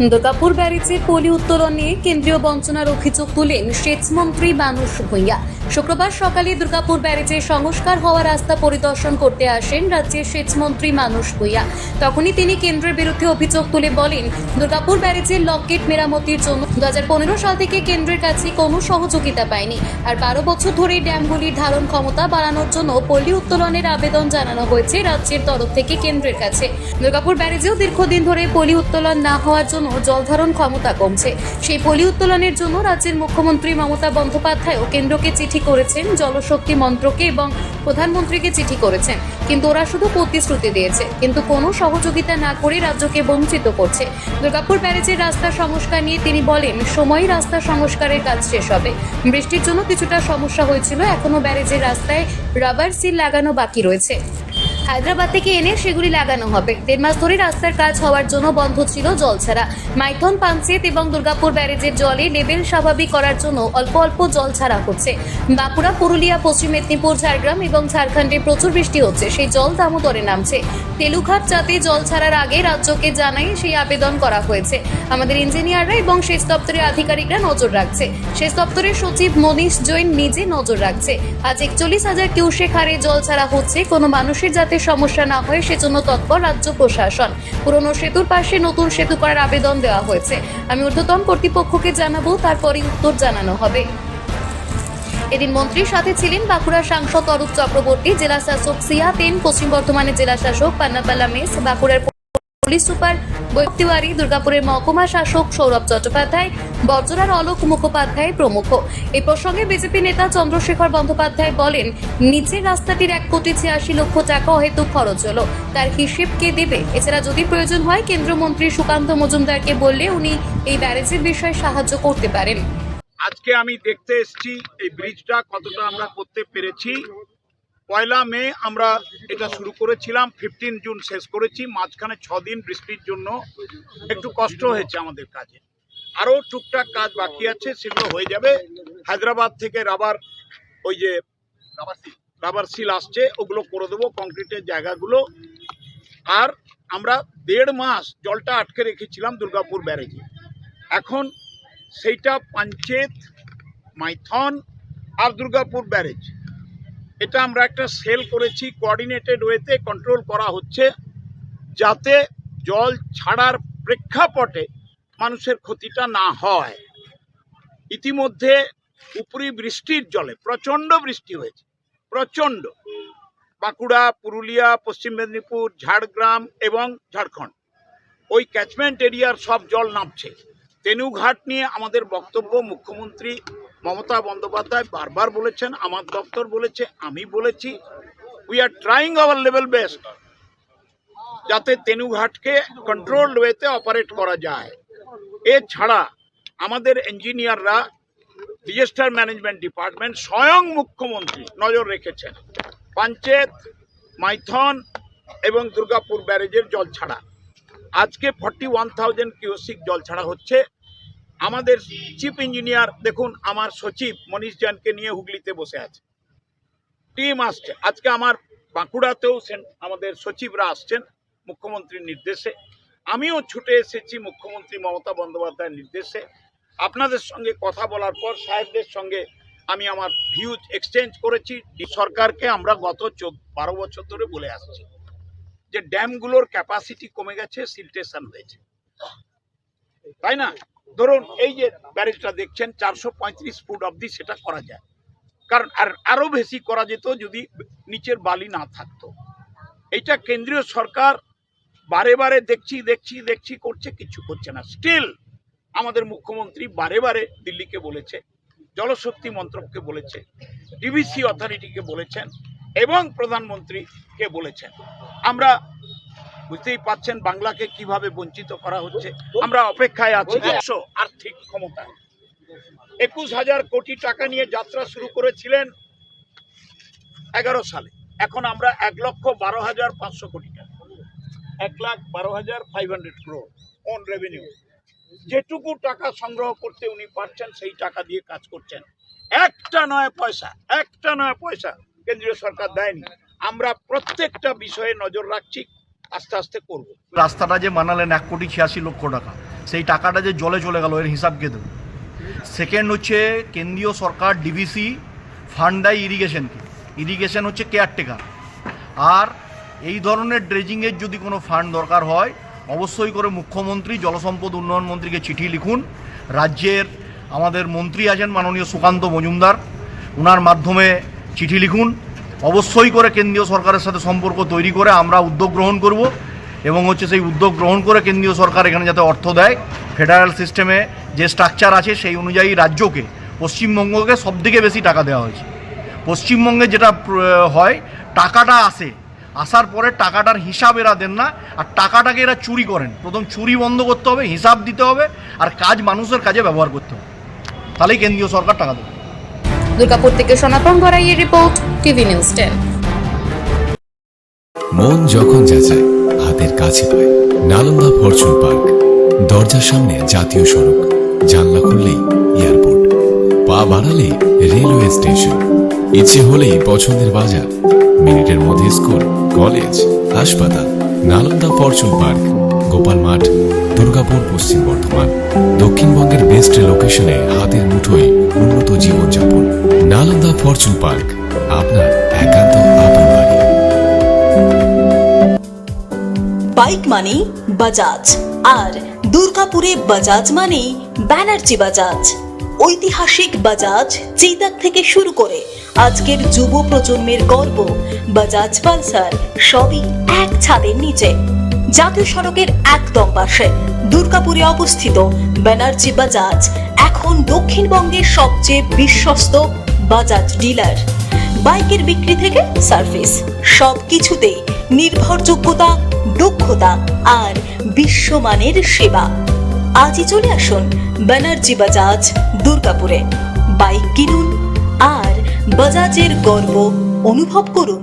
দুর্গাপুর ব্যারেজে পলি উত্তোলন নিয়ে কেন্দ্রীয় বঞ্চনার অভিযোগ তুলেন সেচমন্ত্রী মানুষ ভূঁইয়া। শুক্রবার সকালে দুর্গাপুর ব্যারেজে সংস্কার হওয়া রাস্তা পরিদর্শন করতে আসেন রাজ্যের সেচমন্ত্রী মানুষ ভূঁইয়া। তখনই তিনি কেন্দ্রের বিরুদ্ধে অভিযোগ তুলে বলেন, দুর্গাপুর ব্যারেজের লকেট মেরামতির জন্য দু হাজার পনেরো সাল থেকে কেন্দ্রের কাছে কোনো সহযোগিতা পায়নি। আর বারো বছর ধরে ড্যামগুলির ধারণ ক্ষমতা বাড়ানোর জন্য পল্লী উত্তোলনের আবেদন জানানো হয়েছে রাজ্যের তরফ থেকে কেন্দ্রের কাছে। দুর্গাপুর ব্যারেজেও দীর্ঘদিন ধরে পলি উত্তোলন না হওয়ার জন্য জল ধারণ ক্ষমতা কমছে। সেই পলি উত্তোলনের জন্য রাজ্যের মুখ্যমন্ত্রী মমতা বন্দ্যোপাধ্যায়ও কেন্দ্রকে চিঠি করেছেন, জলশক্তি মন্ত্রকে এবং প্রধানমন্ত্রীকে চিঠি করেছেন। কিন্তু ওরা শুধু প্রতিশ্রুতি দিয়েছে, কিন্তু কোনো সহযোগিতা না করে রাজ্যকে বঞ্চিত করছে। দুর্গাপুর ব্যারেজের রাস্তা সংস্কার নিয়ে তিনি বলেন, সময়ই রাস্তা সংস্কারের কাজ শেষ হবে। বৃষ্টির জন্য কিছুটা সমস্যা হয়েছিল, এখনও ব্যারেজের রাস্তায় রাবার সিল লাগানো বাকি রয়েছে। হায়দ্রাবাদ থেকে এনে সেগুলি লাগানো হবে। দেড় মাস ধরে রাস্তার কাজ হওয়ার জন্য বন্ধ ছিল জল ছাড়া মাইথন পাঞ্চেত এবং দুর্গাপুর ব্যারেজের জলে লেভেল স্বাভাবিক করার জন্য অল্প অল্প জল ছাড়া হচ্ছে। বাঁকুড়া, পুরুলিয়া, পশ্চিম মেদিনীপুর, ঝাড়গ্রাম এবং ঝাড়খণ্ডে প্রচুর বৃষ্টি হচ্ছে। সেই জল দামোদরে নামছে। তেলুঘাট যাতে জল ছাড়ার আগে রাজ্যকে জানাই সেই আবেদন করা হয়েছে। আমাদের ইঞ্জিনিয়াররা এবং সেচ দপ্তরের আধিকারিকরা নজর রাখছে। সেচ দপ্তরের সচিব মনীষ জৈন নিজে নজর রাখছে। আজ একচল্লিশ হাজার কিউসেক হারে জল ছাড়া হচ্ছে। কোনো মানুষের যাতে সমস্যা না হয়, সেজন্য তৎপর রাজ্য প্রশাসন। পুরনো সেতুর পাশে নতুন সেতু করার আবেদন দেওয়া হয়েছে। আমি ঊর্ধ্বতন কর্তৃপক্ষকে জানাব তারপরে উত্তর জানানো হবে। এদিন মন্ত্রীর সাথে ছিলেন বাঁকুড়ার সাংসদ অরূপ চক্রবর্তী জেলা শাসক সিয়া তেন পশ্চিম বর্ধমানের জেলা শাসক পান্নাপাল্লা মেস, বাঁকুড়ার পুলিশ সুপার বৈতিওয়ারি দুর্গাপুরের মহকুমা শাসক সৌরভ চট্টোপাধ্যায় বর্জরার অলোক মুখোপাধ্যায় প্রমুখ। এই প্রসঙ্গে বিজেপি নেতা চন্দ্রশেখর বন্দ্যোপাধ্যায় বলেন, নিচের রাস্তাটির এক কোটি ছিয়াশি লক্ষ টাকা অহেতুক খরচ হলো। তার হিসেব কে দেবে? এছাড়া যদি প্রয়োজন হয়, কেন্দ্রমন্ত্রী সুকান্ত মজুমদারকে বললে উনি এই ব্যারেজের বিষয়ে সাহায্য করতে পারেন। আজকে আমি দেখতে এসেছি এই ব্রিজটা কতটা আমরা করতে পেরেছি। পয়লা মে আমরা এটা শুরু করেছিলাম ফিফটিন জুন শেষ করেছি, মাঝখানে দিন বৃষ্টির জন্য একটু কষ্ট হয়েছে আমাদের কাজে। আরও টুকটাক কাজ বাকি আছে, সেগুলো হয়ে যাবে। হায়দ্রাবাদ থেকে রাবার, ওই যে রাবার সিল আসছে, ওগুলো করে দেবো, কংক্রিটের জায়গাগুলো। আর আমরা দেড় মাস জলটা আটকে রেখেছিলাম দুর্গাপুর ব্যারেজে। এখন সেইটা পাঞ্চেত, মাইথন আর দুর্গাপুর ব্যারেজ। এটা আমরা একটা সেল করেছি কোঅর্ডিনেটেড ওয়েতে কন্ট্রোল করা হচ্ছে, যাতে জল ছাড়ার প্রেক্ষাপটে মানুষের ক্ষতিটা না হয়। ইতিমধ্যে উপরি বৃষ্টির জলে, প্রচণ্ড বৃষ্টি হয়েছে, প্রচণ্ড। বাঁকুড়া, পুরুলিয়া, পশ্চিম মেদিনীপুর, ঝাড়গ্রাম এবং ঝাড়খণ্ড। ওই ক্যাচমেন্ট এরিয়ার সব জল নামছে। তেনুঘাট নিয়ে আমাদের বক্তব্য মুখ্যমন্ত্রী মমতা বন্দ্যোপাধ্যায় বারবার বলেছেন, আমার দপ্তর বলেছে, আমি বলেছি। We are trying our level best যাতে তেনুঘাটকে কন্ট্রোল ওয়েতে অপারেট করা যায়। এছাড়া আমাদের ইঞ্জিনিয়াররা ডিজাস্টার ম্যানেজমেন্ট ডিপার্টমেন্ট স্বয়ং মুখ্যমন্ত্রী নজর রেখেছেন। পঞ্চায়েত, মাইথন এবং দুর্গাপুর ব্যারেজের জল ছাড়া। আজকে ফর্টি ওয়ান থাউজেন্ড কিউসিক জল ছাড়া হচ্ছে। আমাদের চিফ ইঞ্জিনিয়ার, দেখুন আমার সচিব মনীষ জানকে নিয়ে হুগলিতে বসে আছে। টিম আসছে। আজকে আমার বাঁকুড়াতেও আমাদের সচিবরা আসছেন মুখ্যমন্ত্রীর নির্দেশে। আমিও ছুটে এসেছি মুখ্যমন্ত্রী মমতা বন্দ্যোপাধ্যায়ের নির্দেশে। আপনাদের সঙ্গে কথা বলার পর সাহেবদের সঙ্গে আমি আমার ভিউজ এক্সচেঞ্জ করেছি। সরকারকে আমরা গত চোদ্দ, বারো বছর ধরে বলে আসছি যে ড্যামগুলোর ক্যাপাসিটি কমে গেছে, সিলটেশন হয়েছে। তাই না? ধরুন, এই যে ব্যারেজটা দেখছেন, চারশো পঁয়ত্রিশ ফুট অবধি সেটা করা যায়। কারণ আর আরও বেশি করা যেত যদি নিচের বালি না থাকতো। এইটা কেন্দ্রীয় সরকার বারে বারে দেখছি দেখছি দেখছি করছে, কিছু করছে না। স্টিল আমাদের মুখ্যমন্ত্রী বারে বারে দিল্লিকে বলেছে, জলশক্তি মন্ত্রককে বলেছে ডিভিসি অথরিটিকে বলেছেন এবং প্রধানমন্ত্রীকে বলেছেন। আমরা বুঝতেই পাচ্ছেন বাংলাকে কীভাবে বঞ্চিত করা হচ্ছে। আমরা অপেক্ষায় আছি একশো আর্থিক ক্ষমতায়। একুশ হাজার কোটি টাকা নিয়ে যাত্রা শুরু করেছিলেন এগারো সালে। এখন আমরা এক লক্ষ বারো হাজার পাঁচশো কোটি টাকা। এক লাখ বারো হাজার five hundred crore on revenue যেটুকু টাকা সংগ্রহ করতে উনি পারছেন, সেই টাকা দিয়ে কাজ করছেন। একটা নয় পয়সা, একটা নয় পয়সা কেন্দ্রীয় সরকার দেয়নি। আমরা প্রত্যেকটা বিষয়ে নজর রাখছি। আস্তে আস্তে করব। রাস্তাটা যে বানালেন এক কোটি ছিয়াশি লক্ষ টাকা, সেই টাকাটা যে জলে চলে গেল, এর হিসাব কে দেবে? সেকেন্ড হচ্ছে, কেন্দ্রীয় সরকার ডিভিসি ফান্ড দেয় ইরিগেশনকে ইরিগেশন হচ্ছে কেয়ারটেকার আর এই ধরনের ড্রেজিংয়ের যদি কোনো ফান্ড দরকার হয়, অবশ্যই করে মুখ্যমন্ত্রী, জলসম্পদ উন্নয়ন মন্ত্রীকে চিঠি লিখুন। রাজ্যের আমাদের মন্ত্রী আছেন মাননীয় সুকান্ত মজুমদার ওনার মাধ্যমে চিঠি লিখুন। অবশ্যই করে কেন্দ্রীয় সরকারের সাথে সম্পর্ক তৈরি করে আমরা উদ্যোগ গ্রহণ করব এবং হচ্ছে সেই উদ্যোগ গ্রহণ করে কেন্দ্রীয় সরকার এখানে যাতে অর্থ দেয়। ফেডারেল সিস্টেমে যে স্ট্রাকচার আছে সেই অনুযায়ী রাজ্যকে, পশ্চিমবঙ্গকে সব সবথেকে বেশি টাকা দেওয়া হয়েছে। পশ্চিমবঙ্গে যেটা হয়, টাকাটা আসে, আসার পরে টাকাটার হিসাব এরা দেন না, আর টাকাটাকে এরা চুরি করেন। প্রথম চুরি বন্ধ করতে হবে, হিসাব দিতে হবে, আর কাজ মানুষের কাজে ব্যবহার করতে হবে। তাহলেই কেন্দ্রীয় সরকার টাকা দেবে। দুর্গাপুর থেকে সনাতন গড়াইয়ের রিপোর্ট, টিভি নিউজ টেন। মন যখন যাচায়, হাতের কাছে পায়। নালন্দা ফরচুন পার্ক, দরজার সামনে জাতীয় সড়ক, জানলা খুললেই এয়ারপোর্ট। পা বাড়ালে রেলওয়ে স্টেশন। ইচ্ছে হলেই পছন্দের বাজার, মিনিটের মধ্যে স্কুল, কলেজ, হাসপাতাল, নালন্দা ফরচুন পার্ক গোপাল মাঠ দুর্গাপুর, পশ্চিম বর্ধমান। দক্ষিণবঙ্গের বেস্ট লোকেশনে হাতের মুঠোয় উন্নত জীবনযাপন। নালন্দা ফরচুন পার্ক আপনার একান্ত আপন বাড়ি। বাইক মানেই বাজাজ আর দুর্গাপুরে বাজাজ মানেই ব্যানার্জি বাজাজ ঐতিহাসিক বাজাজ চেতাক থেকে শুরু করে আজকের যুব প্রজন্মের গর্ব। বাজাজ পালসার সবই এক ছাদের নিচে। জাতীয় সড়কের একদম পাশে দুর্গাপুরে অবস্থিত ব্যানার্জি বাজাজ, এখন দক্ষিণবঙ্গের সবচেয়ে বিশ্বস্ত বাজাজ ডিলার। বাইকের বিক্রি থেকে সার্ভিস সব কিছুতেই নির্ভরযোগ্যতা, দক্ষতা আর বিশ্বমানের সেবা। আজই চলে আসুন ব্যানার্জি বাজাজ দুর্গাপুরে। বাইক কিনুন আর বাজাজের গর্ব অনুভব করুন।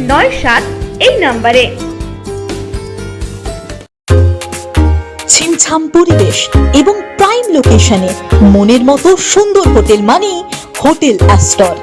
নয় সাত এই নম্বরে। ছিমছাম পরিবেশ এবং প্রাইম লোকেশনে মনের মতো সুন্দর হোটেল মানে হোটেল অ্যাস্টর।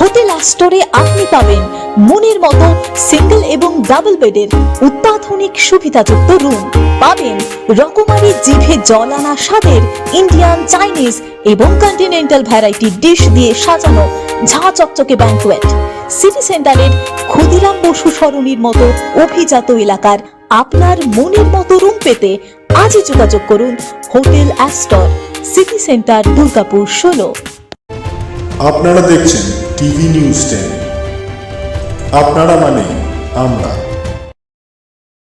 হোটেল অ্যাস্টরে আপনি পাবেন মনের মতো সিঙ্গেল এবং ডাবল বেডের অত্যাধুনিক সুবিধাযুক্ত রুম। পাবেন রকমারি জিভে জল আনা স্বাদের ইন্ডিয়ান, চাইনিজ এবং কন্টিনেন্টাল ভ্যারাইটি ডিশ দিয়ে সাজানো ঝাঁ চকচকে ব্যাঙ্কোয়েট। সিটি সেন্টারের ক্ষুদিরাম বসু সরণির মতো অভিজাত এলাকার আপনার মনের মতো রুম পেতে আজই যোগাযোগ করুন hotel Astor, city centre, Durgapur, ষোলো। আপনারা দেখছেন টিভি নিউজ টেন। আপনারা মানে আমরা।